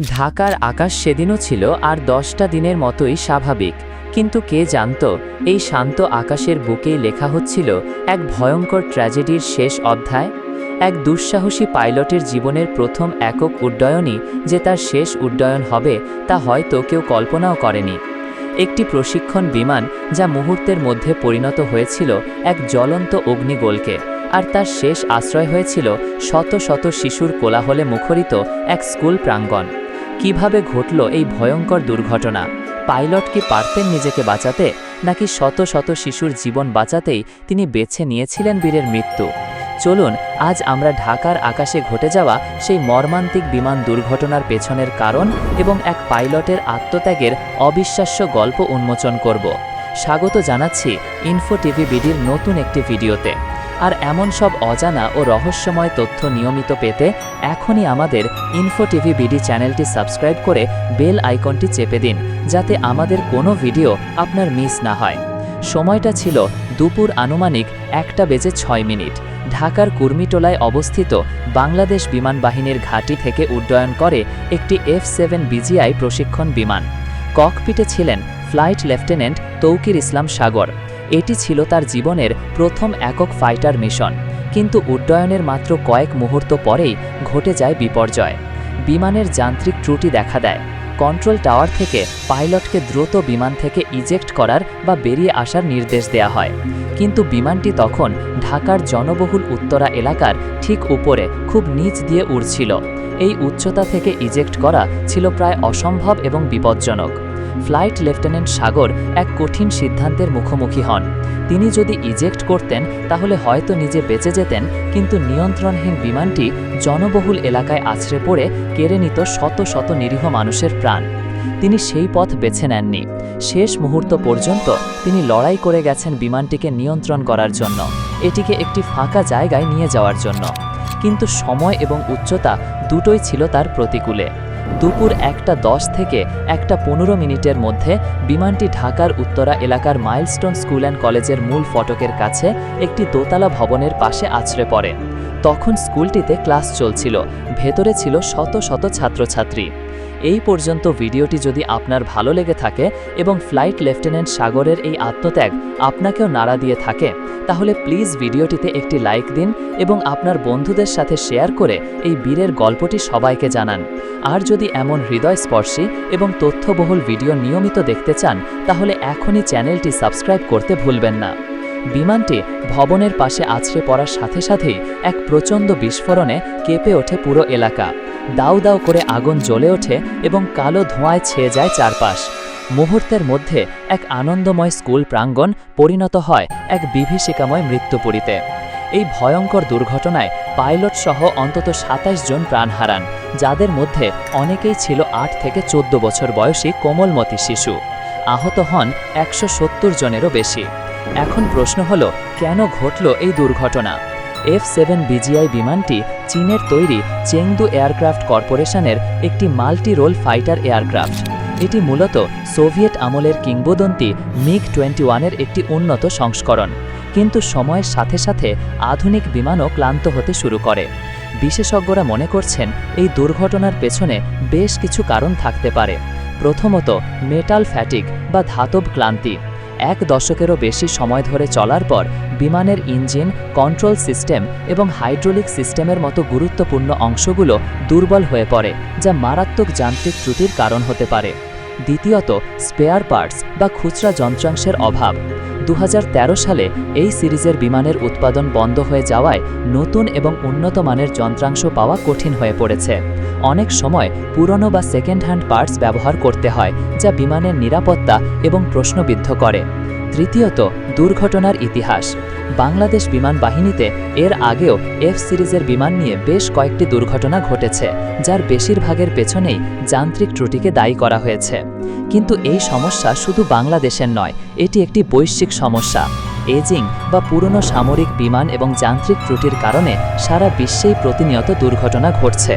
ঢাকার আকাশ সেদিনও ছিল আর দশটা দিনের মতোই স্বাভাবিক। কিন্তু কে জানত, এই শান্ত আকাশের বুকেই লেখা হচ্ছিল এক ভয়ঙ্কর ট্র্যাজেডির শেষ অধ্যায়? এক দুঃসাহসী পাইলটের জীবনের প্রথম একক উড্ডয়নই যে তার শেষ উড্ডয়ন হবে, তা হয়তো কেউ কল্পনাও করেনি। একটি প্রশিক্ষণ বিমান যা মুহূর্তের মধ্যে পরিণত হয়েছিল এক জ্বলন্ত অগ্নিগোলকে, আর তার শেষ আশ্রয় হয়েছিল শত শত শিশুর কোলাহলে মুখরিত এক স্কুল প্রাঙ্গণ। কীভাবে ঘটল এই ভয়ঙ্কর দুর্ঘটনা? পাইলট কি পারতেন নিজেকে বাঁচাতে, নাকি শত শত শিশুর জীবন বাঁচাতেই তিনি বেছে নিয়েছিলেন বীরের মৃত্যু? চলুন, আজ আমরা ঢাকার আকাশে ঘটে যাওয়া সেই মর্মান্তিক বিমান দুর্ঘটনার পেছনের কারণ এবং এক পাইলটের আত্মত্যাগের অবিশ্বাস্য গল্প উন্মোচন করব। স্বাগত জানাচ্ছি ইনফো টিভি বিডির নতুন একটি ভিডিওতে। আর এমন সব অজানা ও রহস্যময় তথ্য নিয়মিত পেতে এখনই আমাদের ইনফো টিভি বিডি চ্যানেলটি সাবস্ক্রাইব করে বেল আইকনটি চেপে দিন, যাতে আমাদের কোনো ভিডিও আপনার মিস না হয়। সময়টা ছিল দুপুর আনুমানিক একটা বেজে ছয় মিনিট। ঢাকার কুর্মিটোলায় অবস্থিত বাংলাদেশ বিমান বাহিনীর ঘাঁটি থেকে উড্ডয়ন করে একটি এফ সেভেন বিজিআই প্রশিক্ষণ বিমান। ককপিটে ছিলেন ফ্লাইট লেফটেন্যান্ট তৌকির ইসলাম সাগর। এটি ছিল তার জীবনের প্রথম একক ফাইটার মিশন, কিন্তু উড্ডয়নের মাত্র কয়েক মুহূর্ত পরেই ঘটে যায় বিপর্যয়। বিমানের যান্ত্রিক ত্রুটি দেখা দেয়। কন্ট্রোল টাওয়ার থেকে পাইলটকে দ্রুত বিমান থেকে ইজেক্ট করার বা বেরিয়ে আসার নির্দেশ দেয়া হয়। কিন্তু বিমানটি তখন ঢাকার জনবহুল উত্তরা এলাকার ঠিক উপরে খুব নিচ দিয়ে উড়ছিল। এই উচ্চতা থেকে ইজেক্ট করা ছিল প্রায় অসম্ভব এবং বিপজ্জনক। ফ্লাইট লেফটেন্যান্ট সাগর এক কঠিন সিদ্ধান্তের মুখোমুখি হন। তিনি যদি ইজেক্ট করতেন, তাহলে হয়তো নিজে বেঁচে যেতেন, কিন্তু নিয়ন্ত্রণহীন বিমানটি জনবহুল এলাকায় আছড়ে পড়ে কেড়ে নিত শত শত নিরীহ মানুষের প্রাণ। তিনি সেই পথ বেছে নেননি। শেষ মুহূর্ত পর্যন্ত তিনি লড়াই করে গেছেন বিমানটিকে নিয়ন্ত্রণ করার জন্য, এটিকে একটি ফাঁকা জায়গায় নিয়ে যাওয়ার জন্য। কিন্তু সময় এবং উচ্চতা দুটোই ছিল তার প্রতিকূলে। দুপুর একটা দশ থেকে একটা পনেরো মিনিটের মধ্যে বিমানটি ঢাকার উত্তরা এলাকার মাইলস্টোন স্কুল অ্যান্ড কলেজের মূল ফটকের কাছে একটি দোতলা ভবনের পাশে আছড়ে পড়ে। তখন স্কুলটিতে ক্লাস চলছিল। ভেতরে ছিল শত শত ছাত্রছাত্রী। এই পর্যন্ত ভিডিওটি যদি আপনার ভালো লেগে থাকে এবং ফ্লাইট লেফটেন্যান্ট সাগরের এই আত্মত্যাগ আপনাকেও নাড়া দিয়ে থাকে, তাহলে প্লিজ ভিডিওটিতে একটি লাইক দিন এবং আপনার বন্ধুদের সাথে শেয়ার করে এই বীরের গল্পটি সবাইকে জানান। আর যদি এমন হৃদয়স্পর্শী এবং তথ্যবহুল ভিডিও নিয়মিত দেখতে চান, তাহলে এখনই চ্যানেলটি সাবস্ক্রাইব করতে ভুলবেন না। বিমানটি ভবনের পাশে আছড়ে পড়ার সাথে সাথেই এক প্রচণ্ড বিস্ফোরণে কেঁপে ওঠে পুরো এলাকা। দাউ দাউ করে আগুন জ্বলে ওঠে এবং কালো ধোঁয়ায় ছেয়ে যায় চারপাশ। মুহূর্তের মধ্যে এক আনন্দময় স্কুল প্রাঙ্গণ পরিণত হয় এক বিভীষিকাময় মৃত্যুপুরীতে। এই ভয়ঙ্কর দুর্ঘটনায় পাইলট সহ অন্তত সাতাশ জন প্রাণ হারান, যাদের মধ্যে অনেকেই ছিল আট থেকে চোদ্দ বছর বয়সী কোমলমতি শিশু। আহত হন একশো সত্তর জনেরও বেশি। এখন প্রশ্ন হলো, কেন ঘটল এই দুর্ঘটনা? এফ সেভেন বিজিআই বিমানটি চীনের তৈরি চেংদু এয়ারক্রাফট কর্পোরেশনের একটি মাল্টি রোল ফাইটার এয়ারক্রাফট। এটি মূলত সোভিয়েত আমলের কিংবদন্তি মিগ টোয়েন্টি ওয়ানের একটি উন্নত সংস্করণ, কিন্তু সময়ের সাথে সাথে আধুনিক বিমানও ক্লান্ত হতে শুরু করে। বিশেষজ্ঞরা মনে করছেন, এই দুর্ঘটনার পেছনে বেশ কিছু কারণ থাকতে পারে। প্রথমত, মেটাল ফ্যাটিক বা ধাতব ক্লান্তি। এক দশকেরও বেশি সময় ধরে চলার পর বিমানের ইঞ্জিন, কন্ট্রোল সিস্টেম এবং হাইড্রোলিক সিস্টেমের মতো গুরুত্বপূর্ণ অংশগুলো দুর্বল হয়ে পড়ে, যা মারাত্মক যান্ত্রিক ত্রুটির কারণ হতে পারে। দ্বিতীয়ত, স্পেয়ার পার্টস বা খুচরা যন্ত্রাংশের অভাব। দু হাজার তেরো সালে এই সিরিজের বিমানের উৎপাদন বন্ধ হয়ে যাওয়ায় নতুন এবং উন্নত মানের যন্ত্রাংশ পাওয়া কঠিন হয়ে পড়েছে। অনেক সময় পুরনো বা সেকেন্ড হ্যান্ড পার্টস ব্যবহার করতে হয়, যা বিমানের নিরাপত্তা এবং প্রশ্নবিদ্ধ করে। তৃতীয়ত, দুর্ঘটনার ইতিহাস। বাংলাদেশ বিমান বাহিনীতে এর আগেও এফ সিরিজের বিমান নিয়ে বেশ কয়েকটি দুর্ঘটনা ঘটেছে, যার বেশিরভাগের পেছনেই যান্ত্রিক ত্রুটিকে দায়ী করা হয়েছে। কিন্তু এই সমস্যা শুধু বাংলাদেশের নয়, এটি একটি বৈশ্বিক সমস্যা। এজিং বা পুরনো সামরিক বিমান এবং যান্ত্রিক ত্রুটির কারণে সারা বিশ্বেই প্রতিনিয়ত দুর্ঘটনা ঘটছে।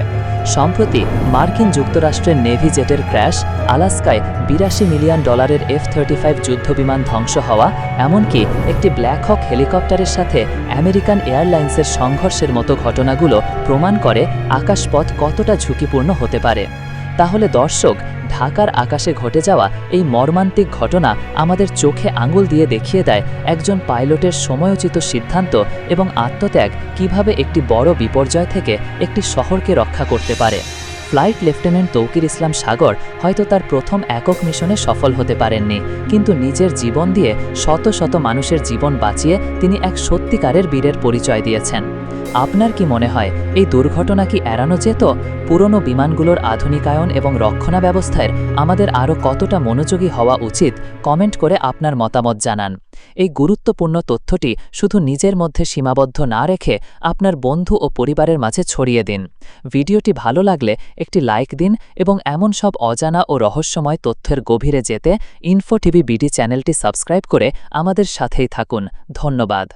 সম্প্রতি মার্কিন যুক্তরাষ্ট্রের নেভি জেটের ক্র্যাশ, আলাস্কায় বিরাশি মিলিয়ন ডলারের এফ থার্টি ফাইভ যুদ্ধবিমান ধ্বংস হওয়া, এমনকি একটি ব্ল্যাক হক হেলিকপ্টারের সাথে আমেরিকান এয়ারলাইন্সের সংঘর্ষের মতো ঘটনাগুলো প্রমাণ করে আকাশপথ কতটা ঝুঁকিপূর্ণ হতে পারে। তাহলে দর্শক ঢাকার আকাশে ঘটে যাওয়া এই মর্মান্তিক ঘটনা আমাদের চোখে আঙুল দিয়ে দেখিয়ে দেয় একজন পাইলটের সময়োচিত সিদ্ধান্ত এবং আত্মত্যাগ কীভাবে একটি বড় বিপর্যয় থেকে একটি শহরকে রক্ষা করতে পারে। ফ্লাইট লেফটেন্যান্ট তৌকির ইসলাম সাগর হয়তো তার প্রথম একক মিশনে সফল হতে পারেননি, কিন্তু নিজের জীবন দিয়ে শত শত মানুষের জীবন বাঁচিয়ে তিনি এক সত্যিকারের বীরের পরিচয় দিয়েছেন। আপনার কি মনে হয়, এই দুর্ঘটনা কি এড়ানো যেত? পুরনো বিমানগুলোর আধুনিকায়ন এবং রক্ষণা ব্যবস্থায় আমাদের আরও কতটা মনোযোগী হওয়া উচিত, কমেন্ট করে আপনার মতামত জানান। এই গুরুত্বপূর্ণ তথ্যটি শুধু নিজের মধ্যে সীমাবদ্ধ না রেখে আপনার বন্ধু ও পরিবারের মাঝে ছড়িয়ে দিন। ভিডিওটি ভালো লাগলে একটি লাইক দিন এবং এমন সব অজানা ও রহস্যময় তথ্যের গভীরে যেতে ইনফো টিভি বিডি চ্যানেলটি সাবস্ক্রাইব করে আমাদের সাথেই থাকুন। ধন্যবাদ।